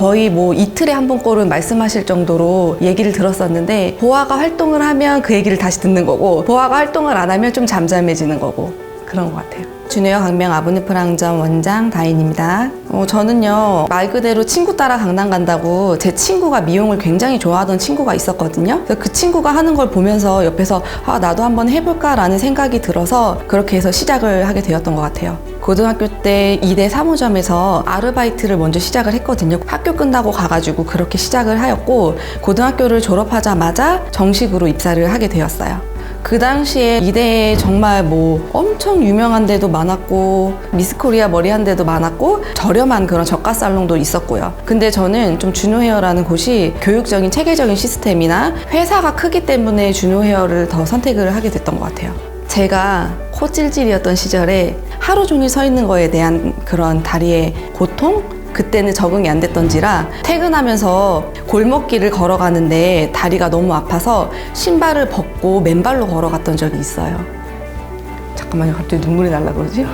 거의 뭐 이틀에 한 번 꼴은 말씀하실 정도로 얘기를 들었었는데 보아가 활동을 하면 그 얘기를 다시 듣는 거고 보아가 활동을 안 하면 좀 잠잠해지는 거고 그런 것 같아요. 주니어 강명 아브네프랑점 원장 다인입니다. 어, 저는요 말 그대로 친구 따라 강남 간다고 제 친구가 미용을 굉장히 좋아하던 친구가 있었거든요. 그 친구가 하는 걸 보면서 옆에서 아 나도 한번 해볼까라는 생각이 들어서 그렇게 해서 시작을 하게 되었던 것 같아요. 고등학교 때 2대 3호점에서 아르바이트를 먼저 시작을 했거든요. 학교 끝나고 가가지고 그렇게 시작을 하였고 고등학교를 졸업하자마자 정식으로 입사를 하게 되었어요. 그 당시에 이대에 정말 뭐 엄청 유명한 데도 많았고 미스코리아 머리 한 데도 많았고 저렴한 그런 저가 살롱도 있었고요. 근데 저는 좀 준호 헤어라는 곳이 교육적인 체계적인 시스템이나 회사가 크기 때문에 준호 헤어를 더 선택을 하게 됐던 것 같아요. 제가 코 찔찔이었던 시절에 하루 종일 서 있는 거에 대한 그런 다리의 고통? 그때는 적응이 안 됐던지라 퇴근하면서 골목길을 걸어가는데 다리가 너무 아파서 신발을 벗고 맨발로 걸어갔던 적이 있어요. 잠깐만요. 갑자기 눈물이 날라 그러지?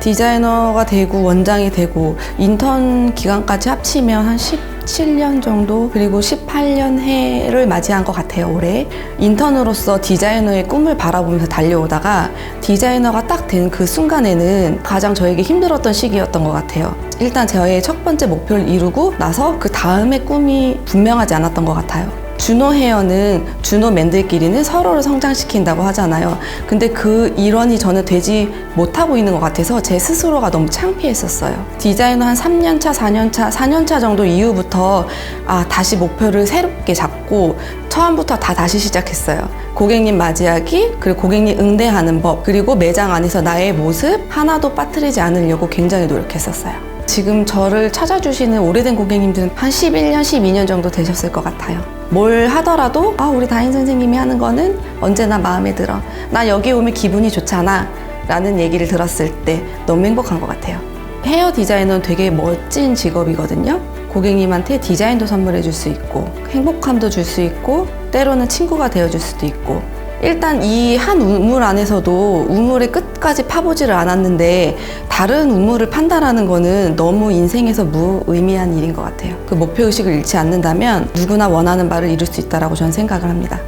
디자이너가 되고 원장이 되고 인턴 기간까지 합치면 한 17년 정도 그리고 18년 해를 맞이한 것 같아요 올해. 인턴으로서 디자이너의 꿈을 바라보면서 달려오다가 디자이너가 딱 된 그 순간에는 가장 저에게 힘들었던 시기였던 것 같아요. 일단 저의 첫 번째 목표를 이루고 나서 그 다음의 꿈이 분명하지 않았던 것 같아요 준호 헤어는 준호 맨들끼리는 서로를 성장시킨다고 하잖아요. 근데 그 일원이 저는 되지 못하고 있는 것 같아서 제 스스로가 너무 창피했었어요. 디자이너 한 3년차, 4년차, 4년차 정도 이후부터 아, 다시 목표를 새롭게 잡고 처음부터 다 다시 시작했어요. 고객님 맞이하기, 그리고 고객님 응대하는 법, 그리고 매장 안에서 나의 모습 하나도 빠뜨리지 않으려고 굉장히 노력했었어요. 지금 저를 찾아주시는 오래된 고객님들은 한 11년, 12년 정도 되셨을 것 같아요. 뭘 하더라도 아 우리 다인 선생님이 하는 거는 언제나 마음에 들어. 나 여기 오면 기분이 좋잖아. 라는 얘기를 들었을 때 너무 행복한 것 같아요. 헤어 디자이너는 되게 멋진 직업이거든요. 고객님한테 디자인도 선물해 줄 수 있고 행복함도 줄 수 있고 때로는 친구가 되어 줄 수도 있고 일단 이 한 우물 안에서도 우물의 끝까지 파보지를 않았는데 다른 우물을 판다라는 거는 너무 인생에서 무의미한 일인 것 같아요. 그 목표 의식을 잃지 않는다면 누구나 원하는 바를 이룰 수 있다라고 저는 생각을 합니다.